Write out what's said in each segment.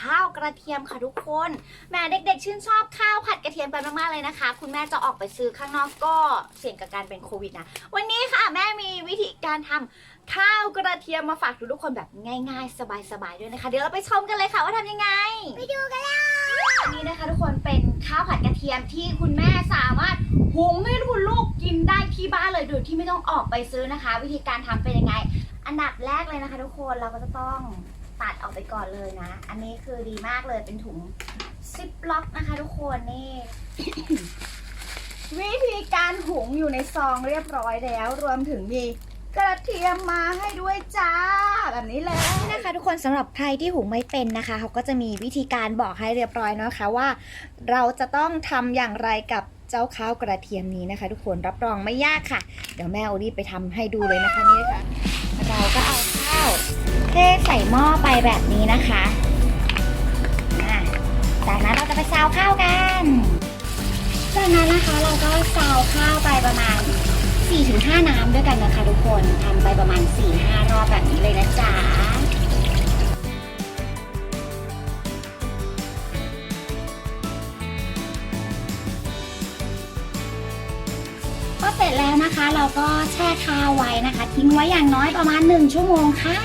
ข้าวกระเทียมค่ะทุกคนแม่เด็กๆ ชื่นชอบข้าวผัดกระเทียมกันมากๆเลยนะคะ คุณแม่จะออกไปซื้อข้างนอกก็เสี่ยงกับการเป็นโควิดนะวันนี้ค่ะแม่มีวิธีการทำข้าวกระเทียมมาฝากทุกๆคนแบบง่ายๆ สบายๆด้วยนะคะ เดี๋ยวเราไปชมกันเลยค่ะว่าทำยังไง ไปดูกันเลยอันนี้นะคะทุกคนเป็นข้าวผัดกระเทียมที่คุณแม่สามารถหุงให้คุณลูกกินได้ที่บ้านเลยโดยที่ไม่ต้องออกไปซื้อนะคะ วิธีการทำเป็นยังไง อันดับแรกเลยนะคะ ทุกคนเราก็จะต้อง ตัดออกไปก่อนเลยนะ อันนี้คือดีมากเลยเป็นถุงซิปล็อกนะคะทุกคนนี่ วิธีการหุงอยู่ในซองเรียบร้อยแล้ว รวมถึงมีกระเทียมมาให้ด้วยจ้า แบบนี้เลยนี่นะคะ ทุกคนสำหรับใครที่หุงไม่เป็นนะคะเขาก็จะมีวิธีการบอกให้เรียบร้อยนะคะว่า เราจะต้องทำอย่างไรกับเจ้าข้าวกระเทียมนี้นะคะ ทุกคนรับรองไม่ยากค่ะ เดี๋ยวแม่โอรีไปทำให้ดูเลยนะคะนี่นะคะเราก็เอาข้าว เทใส่หม้อไปแบบนี้นะคะอะจากนั้นเราจะไปซาวข้าวกัน จากนั้นนะคะเราก็ซาวข้าวไปประมาณ 4-5 น้ำด้วยกันนะคะทุกคนทำไปประมาณ 4-5 รอบแบบนี้เลยนะจ๊ะก็เสร็จแล้วนะคะเราก็แช่ข้าวไว้นะคะ ทิ้งไว้อย่างน้อยประมาณ 1 ชั่วโมงค่ะ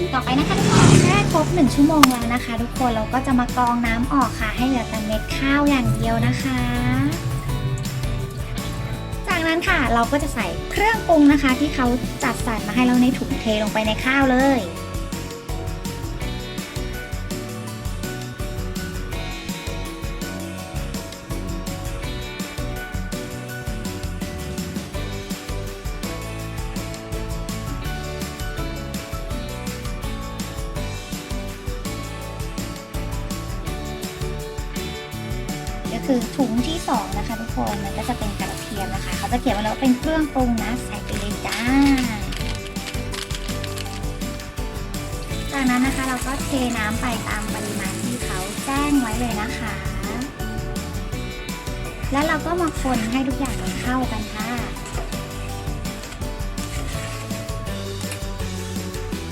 สีต่อไปนะคะทุกคนแช่ครบ1ชั่วโมงแล้วนะคะ ทุกคนเราก็จะมากรองน้ำออกค่ะ ให้เหลือแต่เม็ดข้าวอย่างเดียวนะคะ จากนั้นค่ะเราก็จะใส่เครื่องปรุงนะคะ ที่เขาจัดสรรมาให้เราในถุงเทลงไปในข้าวเลย คือถุงที่สองนะคะ ทุกคนมันก็จะเป็นกระเทียมนะคะ เขาจะเขียนไว้แล้วเป็นเครื่องปรุงนะใส่ไปเลยจ้า จากนั้นนะคะเราก็เทน้ำไปตามปริมาณที่เขาแจ้งไว้เลยนะคะ แล้วเราก็มาคนให้ทุกอย่างมันเข้ากันค่ะ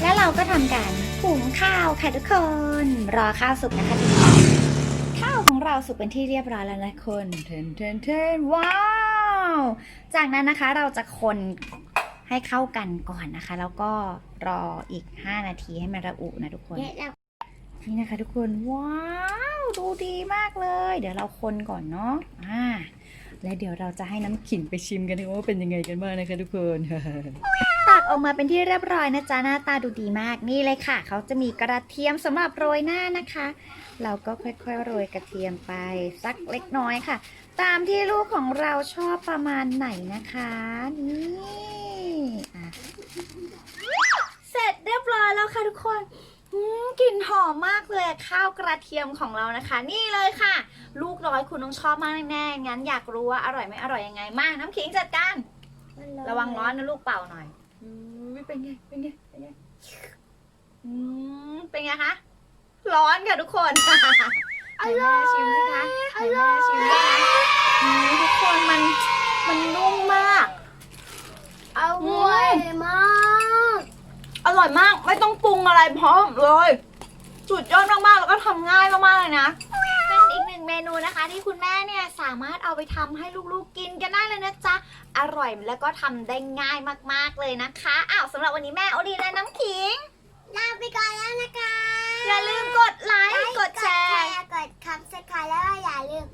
แล้วเราก็ทำการหุงข้าวค่ะทุกคน รอข้าวสุกนะคะทุกคนาวของเราสุกเป็นที่เรียบร้อยแล้วนะคนเทนเทนเทนว้าว จากนั้นนะคะเราจะคนให้เข้ากันก่อนนะคะ แล้วก็รออีก 5 นาทีให้มันระอุนะทุกคน นี่นะคะทุกคนว้าวดูดีมากเลย เดี๋ยวเราคนก่อนเนาะอ่าและเดี๋ยวเราจะให้น้ำขิงไปชิมกันนะว่าเป็นยังไงกันบ้างนะคะทุกคนตัก ออกมาเป็นที่เรียบร้อยนะจ๊ะหน้าตาดูดีมากนี่เลยค่ะ เขาจะมีกระเทียมสำหรับโรยหน้านะคะ เราก็ค่อยๆโรยกระเทียมไปสักเล็กน้อยค่ะ ตามที่ลูกของเราชอบประมาณไหนนะคะนี่อะเสร็จเรียบร้อยแล้วค่ะทุกคนอืมกลิ่นหอมมากเลยข้าวกระเทียมของเรานะคะ นี่เลยค่ะ ลูกน้อยคุณต้องชอบมากแน่ๆงั้นอยากรู้ว่าอร่อยไม่อร่อยยังไงมากน้ำขิงจัดการระวังร้อนนะลูกเป่าหน่อยอืม เป็นไง เป็นไง เป็นไง อืม เป็นไงคะ ร้อนค่ะทุกคนให้แม่ชิมสิคะให้แม่ชิมสิคะอืมทุกคนมัน มันนุ่มมาก อร่อยมาก อร่อยมาก ไม่ต้องปรุงอะไรพร้อมเลย สุดยอดมากๆ แล้วก็ทำง่ายมากๆเลยนะเป็นอีกห นูนะคะที่คุณแม่เนี่ยสามารถเอาไปทำให้ลูกๆกินกันได้เลยนะจ๊ะ อร่อยแล้วก็ทำได้ง่ายมากๆเลยนะคะ อ้าวสำหรับวันนี้แม่โอรีและน้ำขิงลาไปก่อนแล้วนะคะ อย่าลืมกดไลค์ กดแชร์ กดคับสไครต์แล้วอย่าลืม